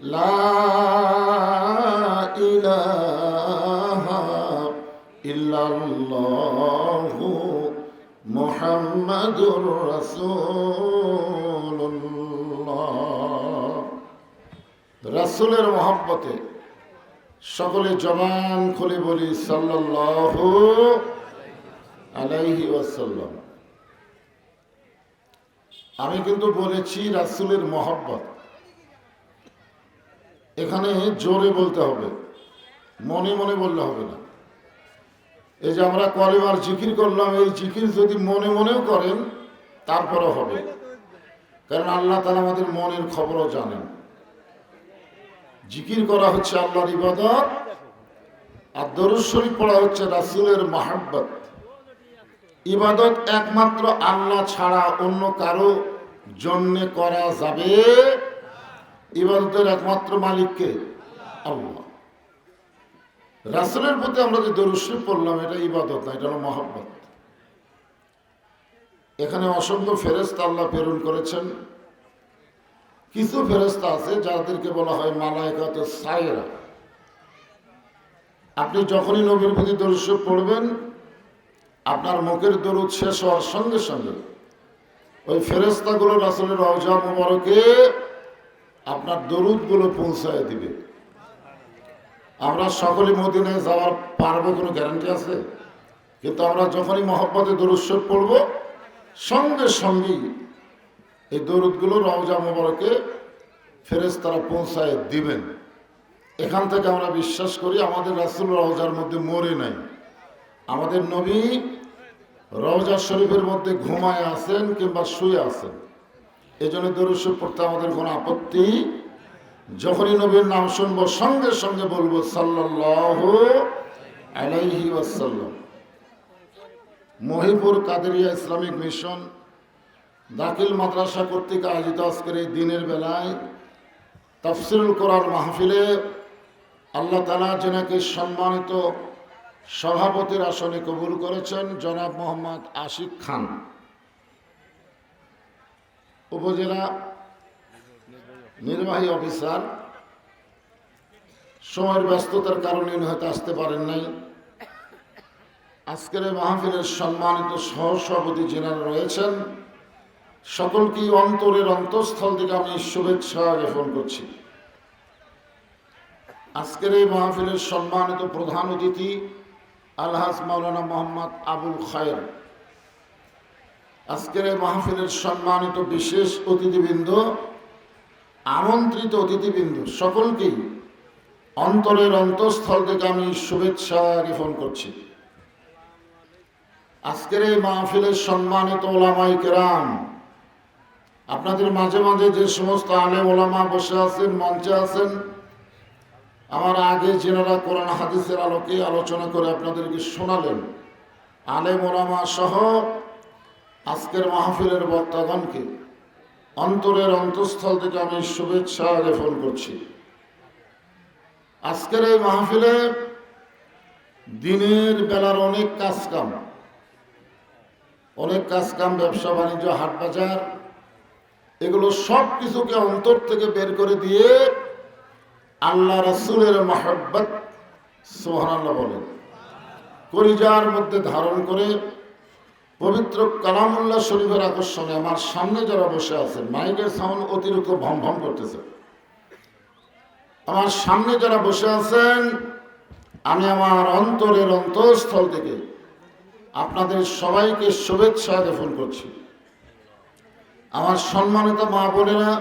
لا إله إلا الله محمد رسول الله রাসূলের মহব্বতে সকলে জবান খুলে বলি সাল্লাল্লাহু আলাইহি ওয়াসাল্লাম আমি কিন্তু বলেছি রাসূলের মহব্বত এখানে জোরে বলতে হবে। মনে মনে বললে হবে না। এই যে আমরা কলেমার জিকির করলাম, এই জিকির যদি মনে মনেও করেন তারপরে হবে। কারণ আল্লাহ তালা আমাদের মনের খবরও জানেন। জিকির করা হচ্ছে আল্লাহর ইবাদত, আর দরুদ শরীফ পড়া হচ্ছে রাসুলের মাহাব্বত। ইবাদত একমাত্র আল্লাহ ছাড়া অন্য কারও জন্যে করা যাবে ইবাদতের একমাত্র মালিককে আল্লাহ। রাসুলের প্রতি আমরা যে দরুশ্রী পড়লাম, এটা ইবাদত না, এটা হলো মহব্বত। এখানে অসংখ্য ফেরেস্তা আল্লাহ প্রেরণ করেছেন। কিছু ফেরস্তা আছে যাদেরকে বলা হয় মালায়কাত সাইরা আপনি যখনই নবীর প্রতি দরুশ্রী পড়বেন, আপনার মুখের দরুদ শেষ হওয়ার সঙ্গে সঙ্গে ওই ফেরেস্তাগুলো রাসুলের রওজা মুবারকে আপনার দরুদগুলো পৌঁছায় দিবে। আমরা সকলে মদিনায় যাওয়ার পারব কোনো গ্যারান্টি আছে? কিন্তু আমরা যখনই মহব্বতে দরুৎসব পড়ব, সঙ্গে সঙ্গেই এই দরুদগুলো রওজা মোবারকে ফেরেস তারা পৌঁছায় দিবেন। এখান থেকে আমরা বিশ্বাস করি আমাদের রাসুল রওজার মধ্যে মরে নাই। আমাদের নবী রওজা শরীফের মধ্যে ঘুমায় আছেন কিংবা শুয়ে আছেন। এই জন্য দরুৎসব পড়তে আমাদের কোনো আপত্তি। যখনই নবীর নাম শুনব, সঙ্গে সঙ্গে বলব সাল্লাহ আলাইহি ওয়াসাল্লাম। মহিপুর কাদেরিয়া ইসলামিক মিশন দাখিল মাদ্রাসা কর্তৃক আয়োজিত আজকের এই দিনের বেলায় তফসিরুল কোরআন মাহফিলে আল্লাহ তালা যেনাকে সম্মানিত সভাপতির আসনে কবুল করেছেন, জনাব মোহাম্মদ আশিক খান। উপজেলা নির্বাহী অফিসার। সময়ের ব্যস্ততার কারণে হয়তো আসতে পারেন নাই। আজকের মাহফিলের সম্মানিত সহসভাপতি জেনারা রয়েছেন সকলকেই অন্তরের অন্তঃস্থল থেকে আমি শুভেচ্ছা জ্ঞাপন করছি। আজকের এই মাহফিলের সম্মানিত প্রধান অতিথি আলহাজ মাওলানা মোহাম্মদ আবুল খায়ের। আজকের এই মাহফিলের সম্মানিত বিশেষ অতিথিবৃন্দ, আমন্ত্রিত অতিথিবৃন্দ সকলকেই অন্তরের অন্তঃস্থল থেকে আমি শুভেচ্ছা জ্ঞাপন করছি। আজকের এই মাহফিলের সম্মানিত ওলামাই কেরাম, আপনাদের মাঝে মাঝে যে সমস্ত আলেম ওলামা বসে আছেন, মঞ্চে আছেন, আমার আগে যেনারা কোরআন হাদিসের আলোকে আলোচনা করে আপনাদেরকে শোনালেন, আলেম ওলামা সহ আজকের মাহফিলের বক্তাগণকে অন্তরের অন্তঃস্থল থেকে আমি শুভেচ্ছা জ্ঞাপন করছি। আজকের এই মাহফিলে দিনের বেলার অনেক কাজ কাম অনেক কাজ কাম ব্যবসা, বাণিজ্য, হাট বাজার, এগুলো সব কিছুকে অন্তর থেকে বের করে দিয়ে আল্লাহ রাসুলের মাহব্বত সোহানাল্লাহ বলেন। করিজার মধ্যে ধারণ করে পবিত্র কালামুল্লাহ শরীফের আকর্ষণে আমার সামনে যারা বসে আছেন, মাইকের সাউন্ড অতিরিক্ত ভম ভম করতেছে। আমার সামনে যারা বসে আছেন, আমি আমার অন্তরের অন্তঃস্থল থেকে আপনাদের সবাইকে শুভেচ্ছা জ্ঞাপন করছি। আমার সম্মানিত মা বোনেরা,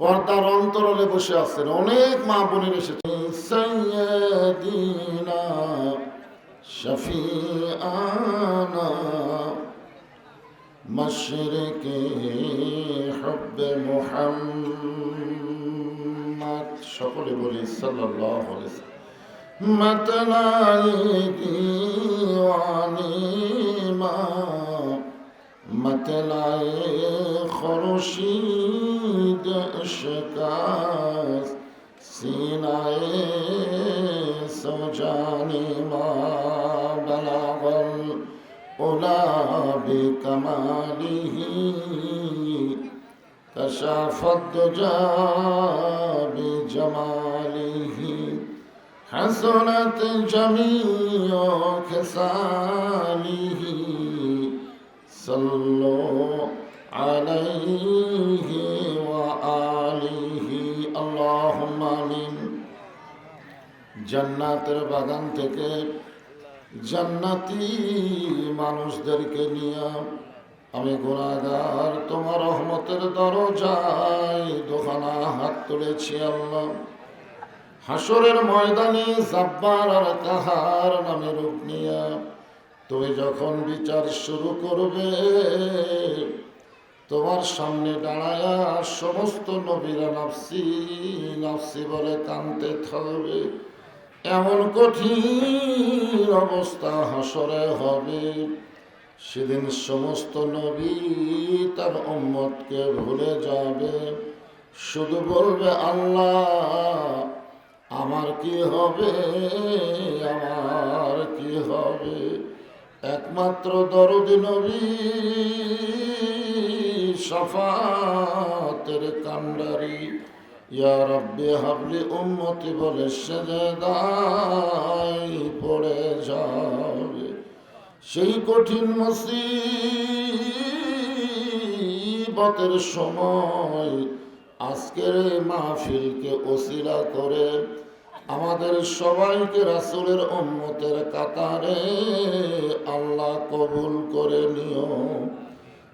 পর্দার অন্তরালে বসে আছেন অনেক মা বোনের এসেছেন। সৈয়দিনা শফিআনা মশরিকে হব্বে মুহাম্মদ সকলে বলি সাল্লাল্লাহু আলাইহি ওয়াসাল্লাম متلائي دیوانی متلائي خورشید شکست سینه سوجانی ما بلغ الأولى بكماله كشف الدجى بجماله حسنت جميع خصاله صلوا عليه وآله اللهم آمين জান্নাতের বাগান থেকে জান্নাতি মানুষদেরকে নিয়ে আমি গুণাগার তোমার রহমতের দরজায় দোকানা হাত তুলেছি আল্লাহ। হাসরের ময়দানে জাব্বার আর কাহার নামে রূপ নিয়া তুমি যখন বিচার শুরু করবে, তোমার সামনে দাঁড়ায়া সমস্ত নবীরা নাফসি নাফসি বলে কানতে থাকবে। এমন কঠিন অবস্থা হাসরে হবে। সেদিন সমস্ত নবী তার উম্মতকে ভুলে যাবে। শুধু বলবে, আল্লাহ, আমার কি হবে? আমার কি হবে? একমাত্র দরদি নবী সফাতের কান্ডারি ইয়া রব্বি হাবলি উম্মতি বলে সেজদাই পড়ে যাবে। সেই কঠিন মুসিবতের সময় আজকের এই মাহফিলকে ওসিলা করে আমাদের সবাইকে রাসুলের উম্মতের কাতারে আল্লাহ কবুল করে নিও।